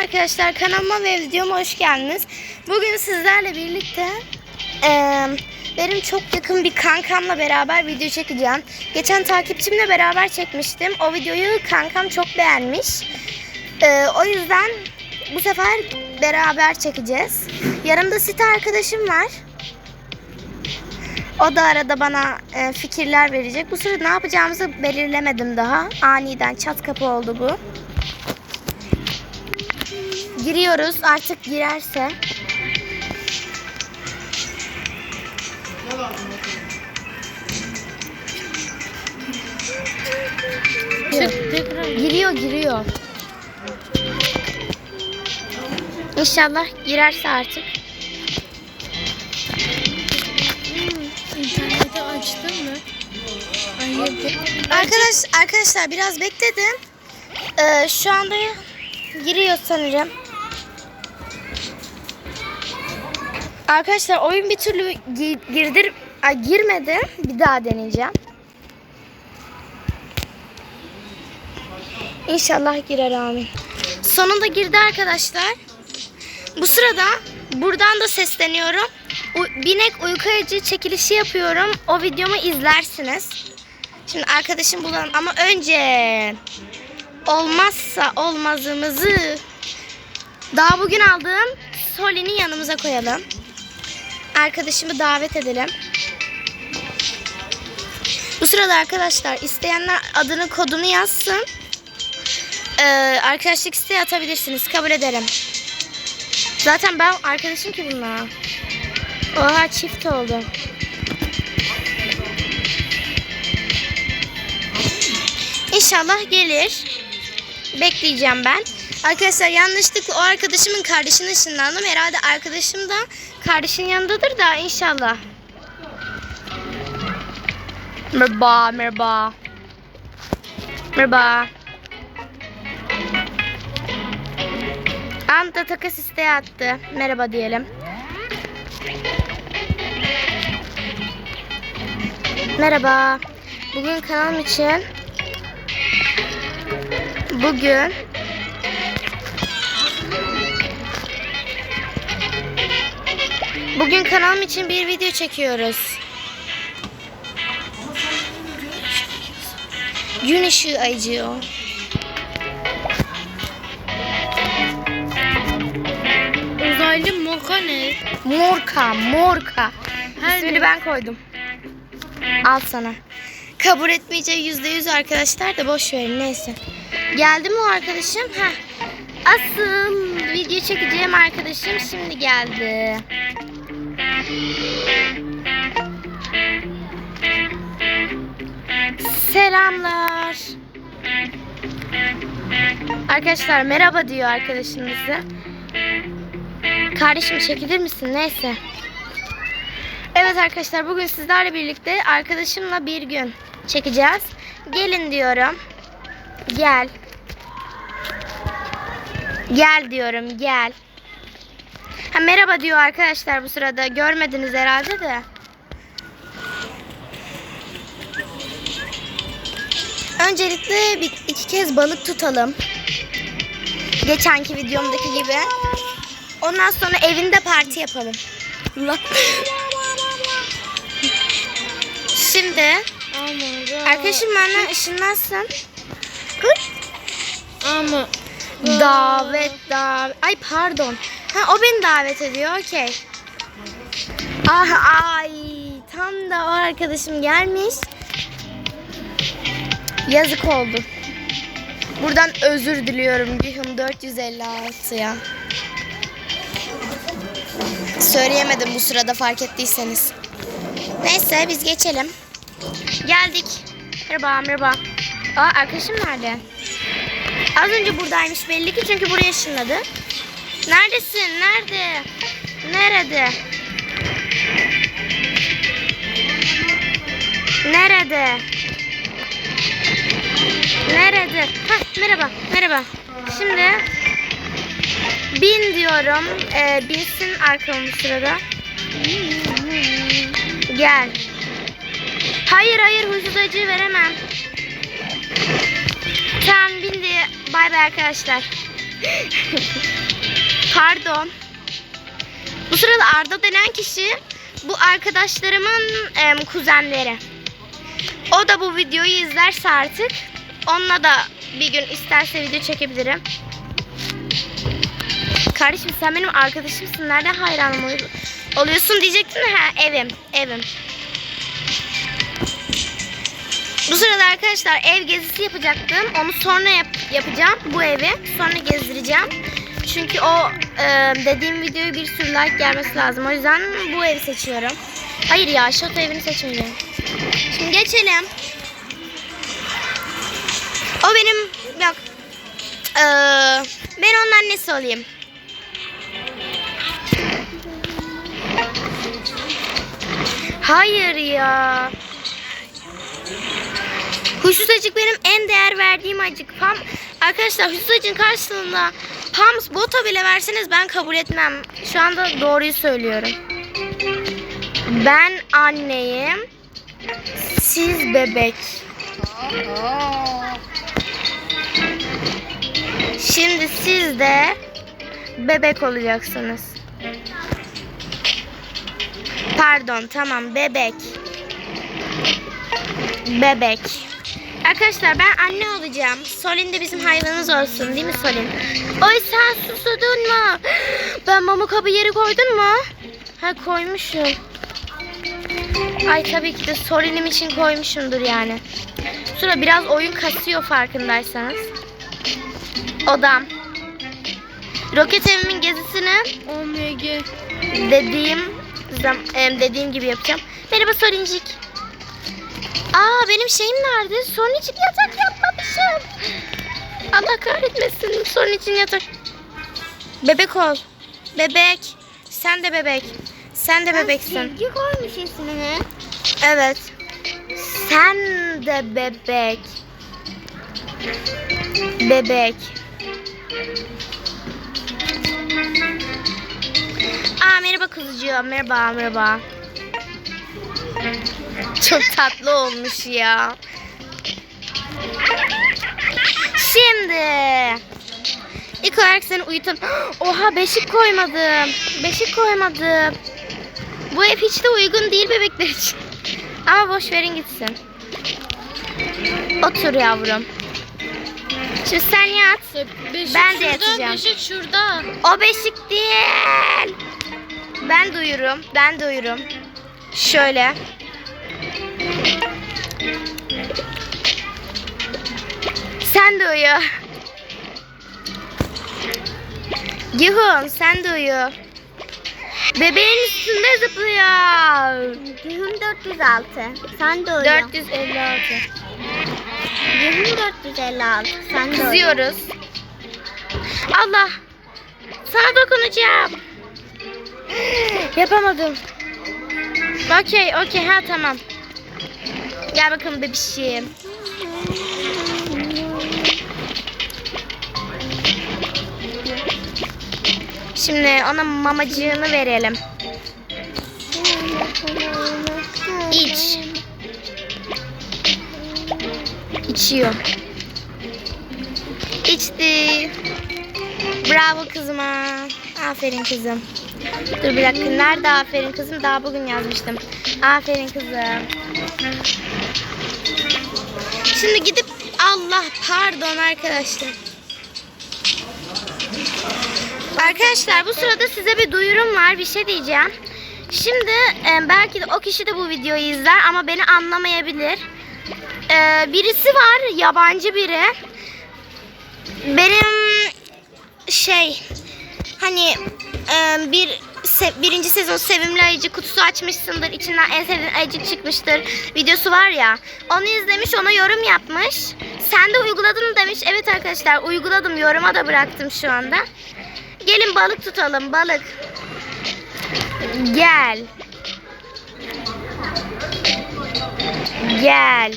arkadaşlar kanalıma ve videoma hoş geldiniz. Bugün sizlerle birlikte eee, benim çok yakın bir kankamla beraber video çekeceğim. Geçen takipçimle beraber çekmiştim. O videoyu kankam çok beğenmiş. Eee, o yüzden bu sefer beraber çekeceğiz. Yanımda site arkadaşım var. O da arada bana e, fikirler verecek. Bu sırada ne yapacağımızı belirlemedim daha. Aniden çat kapı oldu bu. Giriyoruz artık girerse. Giriyor giriyor. İnşallah girerse artık. İnterneti açtın mı? Arkadaş arkadaşlar biraz bekledim. Ee, şu anda giriyor sanırım. Arkadaşlar oyun bir türlü gi- girdir Ay, girmedi. Bir daha deneyeceğim. İnşallah girer amin. Sonunda girdi arkadaşlar. Bu sırada buradan da sesleniyorum. U- binek uyku çekilişi yapıyorum. O videomu izlersiniz. Şimdi arkadaşım bulalım ama önce olmazsa olmazımızı daha bugün aldığım Soli'ni yanımıza koyalım. Arkadaşımı davet edelim. Bu sırada arkadaşlar isteyenler adını kodunu yazsın. Ee, arkadaşlık isteği atabilirsiniz. Kabul ederim. Zaten ben arkadaşım ki bununla. Oha çift oldu. İnşallah gelir. Bekleyeceğim ben. Arkadaşlar yanlışlıkla o arkadaşımın kardeşine ışınlandım. Herhalde arkadaşım da kardeşin yanındadır da inşallah. Merhaba, merhaba. Merhaba. Anta takas isteği attı. Merhaba diyelim. Merhaba. Bugün kanalım için bugün Bugün kanalım için bir video çekiyoruz. Gün ışığı acıyor. Uzaylı moka ne? Morka, morka. Her İsmini ben koydum. Al sana. Kabul etmeyeceği yüzde yüz arkadaşlar da boş verin neyse. Geldi mi o arkadaşım? Heh. Asıl video çekeceğim arkadaşım şimdi geldi. Selamlar. Arkadaşlar merhaba diyor arkadaşımıza. Kardeşim çekilir misin? Neyse. Evet arkadaşlar bugün sizlerle birlikte arkadaşımla bir gün çekeceğiz. Gelin diyorum. Gel. Gel diyorum gel. Ha, merhaba diyor arkadaşlar bu sırada. Görmediniz herhalde de. Öncelikle bir, iki kez balık tutalım. Geçenki videomdaki gibi. Ondan sonra evinde parti yapalım. Şimdi arkadaşım benden ışınlansın. Ama. Davet davet. Ay pardon. Ha o beni davet ediyor. Okey. Ah ay tam da o arkadaşım gelmiş. Yazık oldu. Buradan özür diliyorum Cihım 456'ya. Söyleyemedim bu sırada fark ettiyseniz. Neyse biz geçelim. Geldik. Merhaba merhaba. Aa arkadaşım nerede? Az önce buradaymış belli ki çünkü buraya ışınladı. Neredesin? Nerede? Nerede? Nerede? Nerede? Hah, merhaba, merhaba. Şimdi bin diyorum. Ee, binsin arkamı sırada. Gel. Hayır hayır huysuz acıyı veremem. Tamam bindi. Bay bay arkadaşlar. Pardon. Bu sırada Arda denen kişi bu arkadaşlarımın em, kuzenleri. O da bu videoyu izlerse artık onunla da bir gün isterse video çekebilirim. Kardeşim sen benim arkadaşımsın. Nereden hayranım ol- oluyorsun diyecektin de ha evim evim. Bu sırada arkadaşlar ev gezisi yapacaktım. Onu sonra yap- yapacağım bu evi. Sonra gezdireceğim. Çünkü o e, dediğim videoya bir sürü like gelmesi lazım. O yüzden bu evi seçiyorum. Hayır ya şato evini seçmeyeceğim. Şimdi geçelim. O benim yok. Ee, ben onun annesi olayım. Hayır ya. Huysuz acık benim en değer verdiğim acık. Arkadaşlar huysuz acın karşılığında Pams bota bile verseniz ben kabul etmem. Şu anda doğruyu söylüyorum. Ben anneyim. Siz bebek. Şimdi siz de bebek olacaksınız. Pardon tamam bebek. Bebek. Arkadaşlar ben anne olacağım. Solin de bizim hayvanımız olsun değil mi Solin? Oy sen susudun mu? Ben mama kabı yeri koydun mu? Ha koymuşum. Ay tabii ki de Solin'im için koymuşumdur yani. Sonra biraz oyun kasıyor farkındaysanız. Odam. Roket evimin gezisini OMG. dediğim dediğim gibi yapacağım. Merhaba Solincik. Aa benim şeyim nerede? Solincik yatak yapmamışım. Allah kahretmesin. Sorun için yatak. Bebek ol. Bebek. Sen de bebek. Sen de bebeksin. Silgi koymuş ismini. Evet. Sen de bebek. Bebek. Aa merhaba kuzucuğum. Merhaba merhaba. Çok tatlı olmuş ya. Şimdi ilk olarak seni uyutalım. Oha beşik koymadım. Beşik koymadım. Bu ev hiç de uygun değil bebekler için. Ama boş verin gitsin. Otur yavrum. Şimdi sen yat. Beşik Ben de şurada, yatacağım. Beşik şurada. O beşik değil. Ben de uyurum. Ben de uyurum. Şöyle. Sen de uyu. Gihun sen de uyu. Bebeğin üstünde zıplıyor. Yılın 406. Sen de uyu. 456. Yılın 456. Sen de uyu. Kızıyoruz. Allah. Sana dokunacağım. Yapamadım. Okey, okey. Ha tamam. Gel bakalım bebişim. Şimdi ona mamacığını verelim. İç. İçiyor. İçti. Bravo kızıma. Aferin kızım. Dur bir dakika. Nerede aferin kızım? Daha bugün yazmıştım. Aferin kızım. Şimdi gidip Allah pardon arkadaşlar. Arkadaşlar bu sırada size bir duyurum var. Bir şey diyeceğim. Şimdi e, belki de o kişi de bu videoyu izler ama beni anlamayabilir. E, birisi var yabancı biri. Benim şey hani e, bir se- birinci sezon sevimli ayıcı kutusu açmışsındır. İçinden en sevdiğin ayıcık çıkmıştır. Videosu var ya onu izlemiş ona yorum yapmış. Sen de uyguladın demiş. Evet arkadaşlar uyguladım. Yoruma da bıraktım şu anda. Gelin balık tutalım balık. Gel. Gel.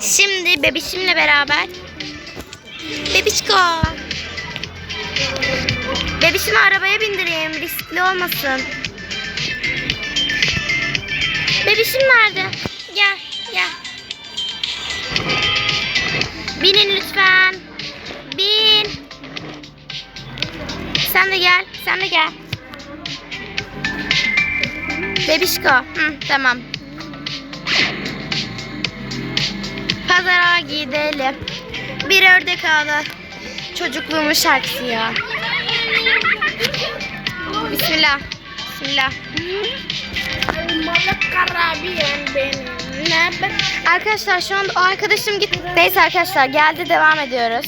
Şimdi bebişimle beraber Bebişko. Bebişimi arabaya bindireyim. Riskli olmasın. Bebişim nerede? Gel, gel. Binin lütfen. Bin. Sen de gel, sen de gel. Bebişko. Hı, tamam. Pazara gidelim. Bir ördek ağla. Çocukluğumun şarkısı ya. Bismillah. Bismillah. Arkadaşlar şu anda o arkadaşım gitti. Neyse arkadaşlar geldi devam ediyoruz.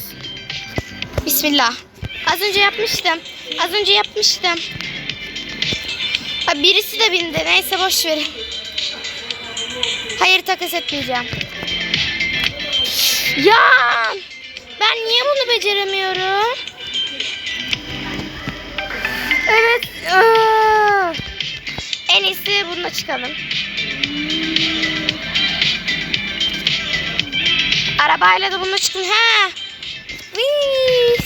Bismillah. Az önce yapmıştım. Az önce yapmıştım. Birisi de bindi. Neyse boş verin. Hayır takas etmeyeceğim. Ya ben niye bunu beceremiyorum? Evet. En iyisi bununla çıkalım. Arabayla da bununla çıktım. He. Whee!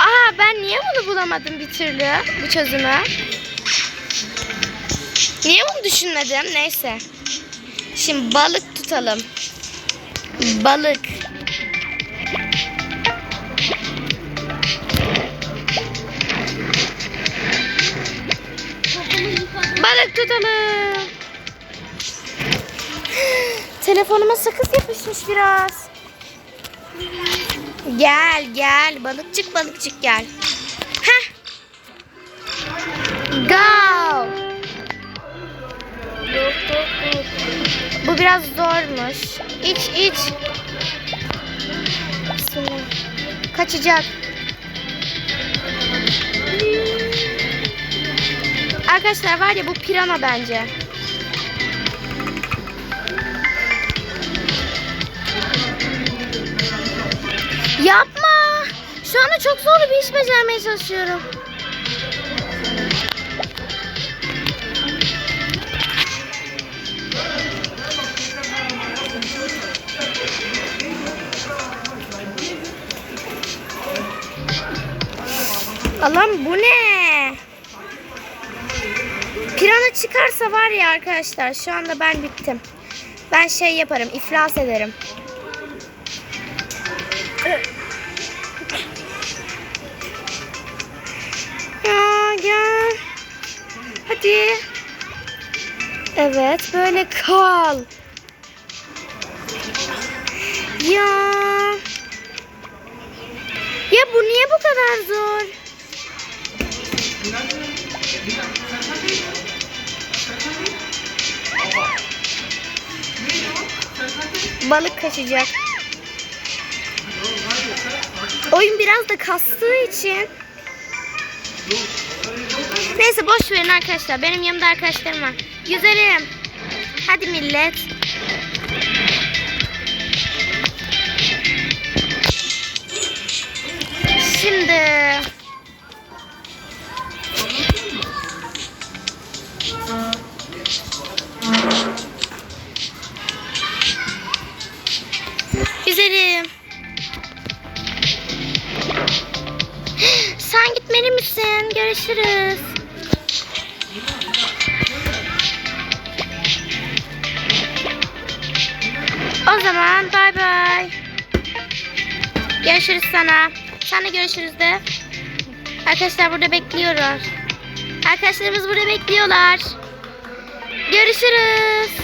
Aa ben niye bunu bulamadım bir türlü bu çözümü? Niye bunu düşünmedim? Neyse. Şimdi balık tutalım. Balık. Balık tutalım. Telefonuma sakız yapışmış biraz. Gel gel balıkçık balıkçık gel. Heh. Go. Biraz zormuş. İç iç. Kaçacak. Arkadaşlar var ya bu pirana bence. Yapma. Şu anda çok zorlu bir iş becermeye çalışıyorum. Allah'ım bu ne? Pirana çıkarsa var ya arkadaşlar şu anda ben bittim. Ben şey yaparım iflas ederim. Ya gel. Hadi. Evet böyle kal. Ya. Ya bu niye bu kadar zor? Balık kaçacak. Oyun biraz da kastığı için. Neyse boş verin arkadaşlar. Benim yanımda arkadaşlarım var. Güzelim. Hadi millet. Şimdi Görüşürüz. O zaman bay bay. Görüşürüz sana. De görüşürüz de. Arkadaşlar burada bekliyorlar. Arkadaşlarımız burada bekliyorlar. Görüşürüz.